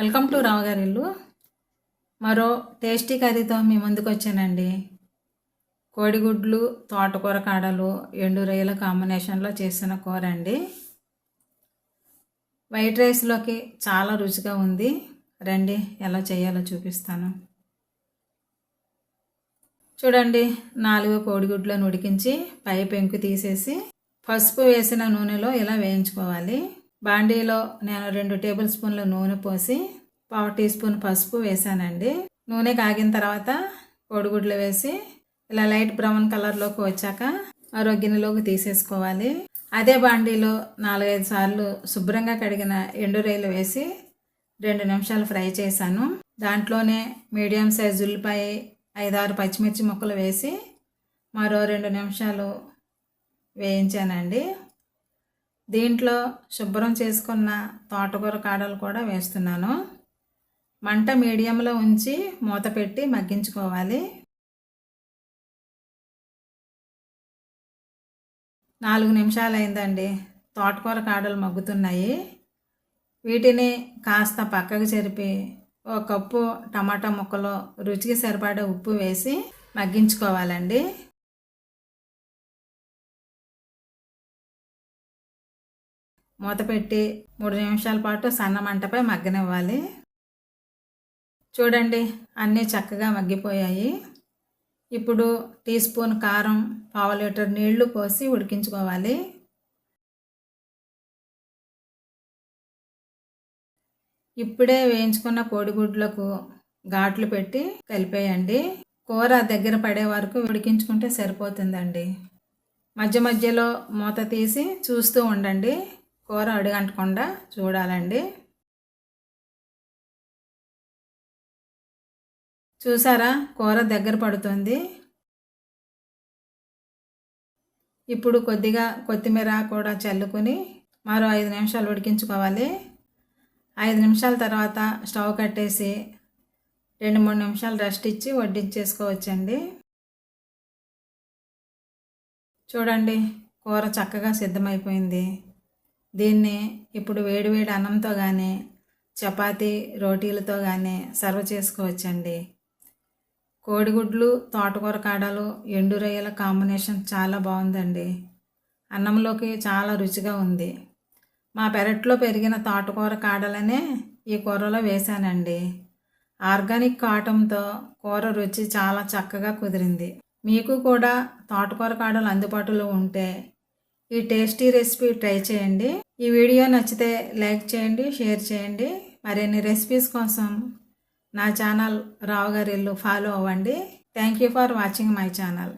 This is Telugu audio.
వెల్కమ్ టు రావుగారి ఇల్లు. మరో టేస్టీ కర్రీతో మీ ముందుకు వచ్చానండి. కోడిగుడ్లు తోటకూర కాడలు ఎండు రొయ్యల కాంబినేషన్లో చేసిన కూర అండి. వైట్ రైస్లోకి చాలా రుచిగా ఉంది. రండి ఎలా చేయాలో చూపిస్తాను. చూడండి నాలుగు కోడిగుడ్లను ఉడికించి పై పెంకు తీసేసి పసుపు వేసిన నూనెలో ఇలా వేయించుకోవాలి. బాండీలో నేను రెండు టేబుల్ స్పూన్ల నూనె పోసి పావు టీ స్పూన్ పసుపు వేసానండి. నూనె కాగిన తర్వాత కోడిగుడ్లు వేసి ఇలా లైట్ బ్రౌన్ కలర్లోకి వచ్చాక మరో గిన్నెలోకి తీసేసుకోవాలి. అదే బాండీలో నాలుగైదు సార్లు శుభ్రంగా కడిగిన ఎండు రైలు వేసి రెండు నిమిషాలు ఫ్రై చేశాను. దాంట్లోనే మీడియం సైజ్ ఉల్లిపాయ ఐదారు పచ్చిమిర్చి ముక్కలు వేసి మరో రెండు నిమిషాలు వేయించానండి. దీంట్లో శుభ్రం చేసుకున్న తోటకూర కాడలు కూడా వేస్తున్నాను. మంట మీడియంలో ఉంచి మూత పెట్టి మగ్గించుకోవాలి. నాలుగు నిమిషాలు అయిందండి తోటకూర కాడలు మగ్గుతున్నాయి. వీటిని కాస్త పక్కకు చెరిపి ఒక కప్పు టమాటా ముక్కలు రుచికి సరిపడే ఉప్పు వేసి మగ్గించుకోవాలండి. మూత పెట్టి మూడు నిమిషాల పాటు సన్న మంటపై మగ్గనివ్వాలి. చూడండి అన్నీ చక్కగా మగ్గిపోయాయి. ఇప్పుడు టీ స్పూన్ కారం పావు లీటర్ నీళ్ళు పోసి ఉడికించుకోవాలి. ఇప్పుడే వేయించుకున్న కోడిగుడ్లకు ఘాట్లు పెట్టి కలిపేయండి. కూర దగ్గర పడే వరకు ఉడికించుకుంటే సరిపోతుందండి. మధ్య మధ్యలో మూత తీసి చూస్తూ ఉండండి. కూర అడుగంటకుండా చూడాలండి. చూసారా? కూర దగ్గర పడుతుంది. ఇప్పుడు కొద్దిగా కొత్తిమీర కూడా చల్లుకొని మరో ఐదు నిమిషాలు ఉడికించుకోవాలి. ఐదు నిమిషాల తర్వాత స్టవ్ కట్టేసి రెండు మూడు నిమిషాలు రెస్ట్ ఇచ్చి వడ్డించేసుకోవచ్చండి. చూడండి కూర చక్కగా సిద్ధమైపోయింది. దీన్ని ఇప్పుడు వేడివేడి అన్నంతో కానీ చపాతీ రోటీలతో కానీ సర్వ్ చేసుకోవచ్చండి. కోడిగుడ్లు తోటకూర కాడలు ఎండు రొయ్యల కాంబినేషన్ చాలా బాగుందండి అన్నంలోకి చాలా రుచిగా ఉంది. మా పెరట్లో పెరిగిన తోటకూర కాడలనే ఈ కూరలో వేశానండి. ఆర్గానిక్ కాటంతో కూర రుచి చాలా చక్కగా కుదిరింది. మీకు కూడా తోటకూర కాడలు అందుబాటులో ఉంటే ఈ టేస్టీ రెసిపీ ట్రై చేయండి. ఈ వీడియో నచ్చితే లైక్ చేయండి షేర్ చేయండి. మరిన్ని రెసిపీస్ కోసం నా ఛానల్ రావు గారి ఫాలో అవ్వండి. Thank you for watching my channel